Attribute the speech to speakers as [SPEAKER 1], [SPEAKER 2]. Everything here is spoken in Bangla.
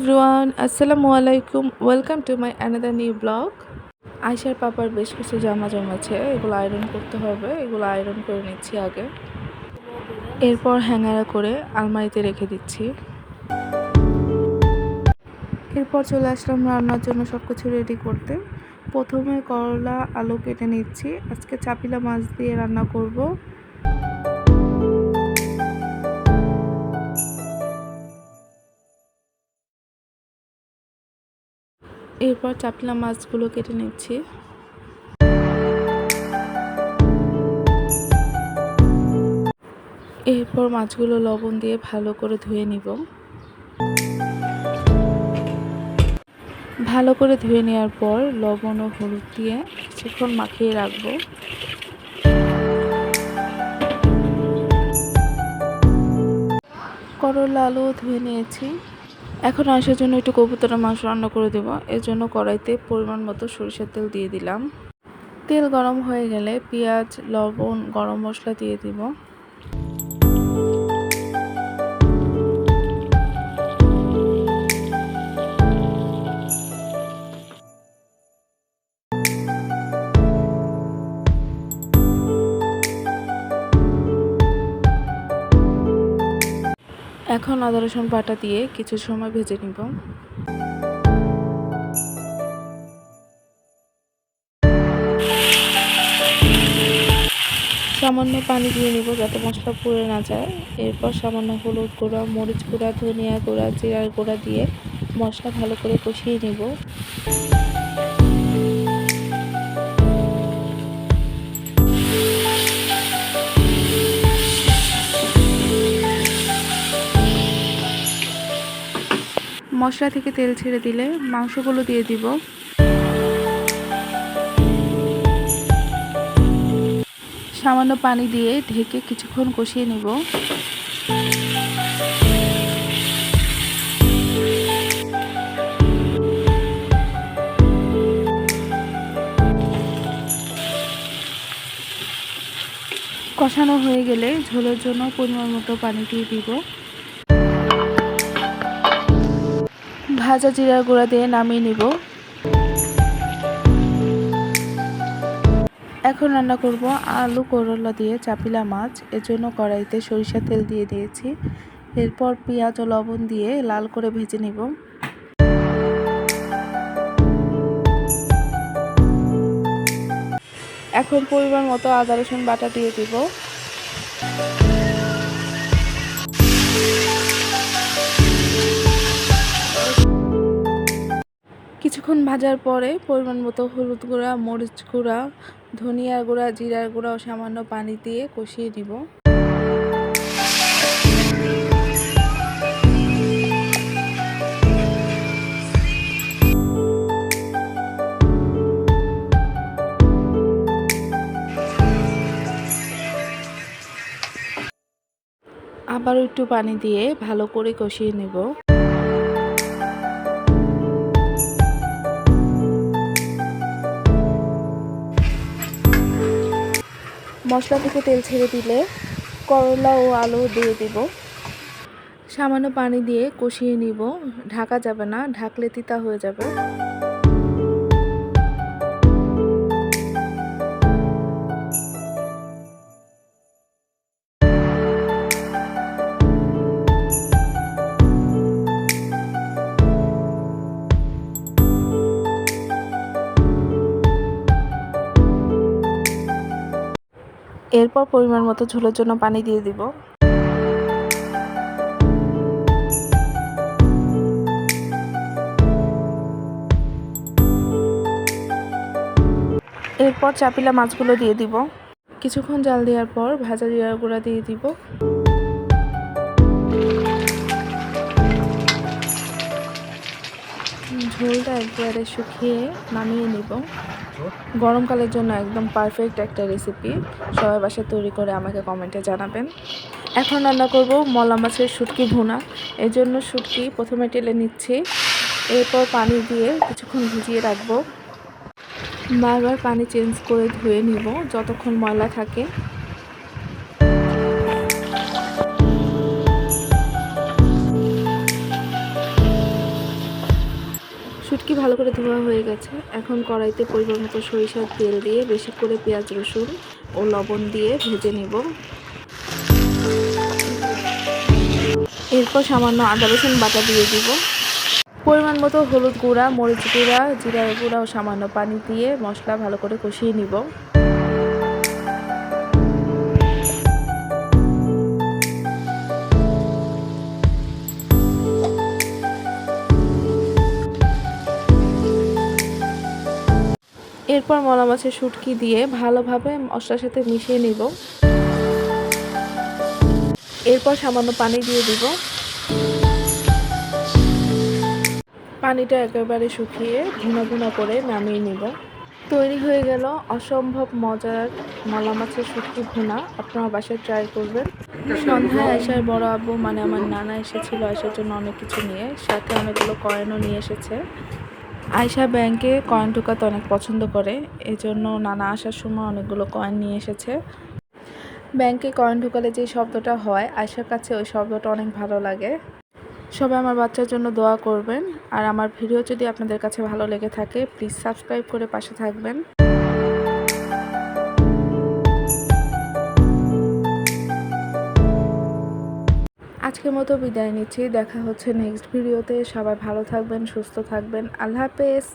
[SPEAKER 1] এভরিওয়ান, আসসালামু আলাইকুম। Welcome to my another new blog আয়সার পাপার বেশ কিছু জামা জমেছে, এগুলো আয়রন করতে হবে, এগুলো আয়রন করে নিচ্ছি আগে। এরপর হ্যাঙ্গারা করে আলমারিতে রেখে দিচ্ছি। এরপর চলে আসলাম রান্নার জন্য সব কিছু রেডি করতে। প্রথমে করলা, আলু কেটে নিচ্ছি। আজকে চাপিলা মাছ দিয়ে রান্না করব। এরপর চাপলা মাছগুলো কেটে নিচ্ছি। এরপর মাছগুলো লবণ দিয়ে ভালো করে ধুয়ে নিব। ভালো করে ধুয়ে নেওয়ার পর লবণ ও হলুদ দিয়ে কিছুক্ষণ মাখিয়ে রাখব। করলা আলু ধুয়ে নিয়েছি। এখন আসার জন্য একটু কবুতরের মাংস রান্না করে দেবো। এর জন্য কড়াইতে পরিমাণ মতো সরিষার তেল দিয়ে দিলাম। তেল গরম হয়ে গেলে পেঁয়াজ, লবণ, গরম মশলা দিয়ে দিব। এখন আদা, রসুন বাটা দিয়ে কিছু সময় ভেজে নিব। সামান্য পানি দিয়ে নিব যাতে মশলা পুড়ে না যায়। এরপর সামান্য হলুদ গুঁড়া, মরিচ গুঁড়া, ধনিয়া গুঁড়া, জিরার গুঁড়া দিয়ে মশলা ভালো করে কষিয়ে নিব। মশলা থেকে তেল ছেড়ে দিলে মাংসগুলো দিয়ে দিব। সামান্য পানি দিয়ে ঢেকে কিছুক্ষণ কষিয়ে নিব। কষানো হয়ে গেলে ঝোলের জন্য পরিমাণ মতো পানি দিয়ে দিব। ভাজা জিরা গুঁড়া দিয়ে নামিয়ে নিব। এখন রান্না করব আলু করলা দিয়ে চাপিলা মাছ। এর জন্য কড়াইতে সরিষা তেল দিয়ে দিয়েছি। এরপর পেঁয়াজ ও লবণ দিয়ে লাল করে ভেজে নিব। এখন পরিমাণ মতো আদা রসুন বাটা দিয়ে দিব। কিছুক্ষণ ভাজার পরে পরিমাণ মতো হলুদ গুঁড়া, মরিচ গুঁড়া ধনিয়ার গুঁড়া, জিরার গুঁড়া ও সামান্য পানি দিয়ে কষিয়ে দিব আবারও একটু পানি দিয়ে ভালো করে কষিয়ে নেব। মশলা থেকে তেল ছেড়ে দিলে করলা ও আলু দিয়ে দিব। সামান্য পানি দিয়ে কষিয়ে নিব। ঢাকা যাবে না, ঢাকলে তিতা হয়ে যাবে। এরপর পরিমাণ মতো ঝোলের জন্য পানি দিয়ে দিব। এরপর চাপিলা মাছগুলো দিয়ে দিব। কিছুক্ষণ জাল দেওয়ার পর ভাজা দিয়ে গুঁড়া দিয়ে দিব। ঝোলটা একবারে শুকিয়ে নামিয়ে নিব। গরমকালের জন্য একদম পারফেক্ট একটা রেসিপি সবাই বাসায় তৈরি করে আমাকে কমেন্টে জানাবেন। এখন রান্না করব মলা মাছের শুটকি ভুনা। এর জন্য শুটকি প্রথমে টেলে নিচ্ছি। এরপর পানি দিয়ে কিছুক্ষণ ভিজিয়ে রাখব। বারবার পানি চেঞ্জ করে ধুয়ে নিব, যতক্ষণ ময়লা থাকে। শুটকি ভালো করে ধোয়া হয়ে গেছে। এখন কড়াইতে পরিমাণ মতো সরিষার তেল দিয়ে, বেশি করে পেঁয়াজ রসুন ও লবণ দিয়ে ভেজে নেব। এরপর সামান্য আদা রসুন বাটা দিয়ে দিব। পরিমাণ মতো হলুদ গুঁড়া, মরিচ গুঁড়া জিরা গুঁড়া ও সামান্য পানি দিয়ে মশলা ভালো করে কষিয়ে নিব। এরপর মলা মাছের শুটকি দিয়ে ভালোভাবে মশলার সাথে মিশিয়ে নিব। এরপর সামান্য পানি দিয়ে দিব। পানিটা একেবারে শুকিয়ে ঘুনা ঘুনা করে নামিয়ে নিব। তৈরি হয়ে গেল অসম্ভব মজার মলা মাছের শুটকি ভুনা। আপনারা বাসায় ট্রাই করবেন। সন্ধ্যায় আসার বড় আব্বু মানে আমার নানা এসেছিল আসার জন্য অনেক কিছু নিয়ে। সাথে অনেকগুলো কয়েনও নিয়ে এসেছে। আয়সা ব্যাংকে কয়েন ঢোকাতে অনেক পছন্দ করে, এজন্য নানা আসার সময় অনেকগুলো কয়েন নিয়ে এসেছে। ব্যাংকে কয়েন ঢোকালে যে শব্দটা হয় আয়সার কাছে ওই শব্দটা অনেক ভালো লাগে। সবাই আমার বাচ্চার জন্য দোয়া করবেন। আর আমার ভিডিও যদি আপনাদের কাছে ভালো লেগে থাকে প্লিজ সাবস্ক্রাইব করে পাশে থাকবেন। আজকের মতো বিদায় নিচ্ছি। দেখা হচ্ছে নেক্সট ভিডিওতে সবাই ভালো থাকবেন, সুস্থ থাকবেন। আল্লাহ হাফেজ।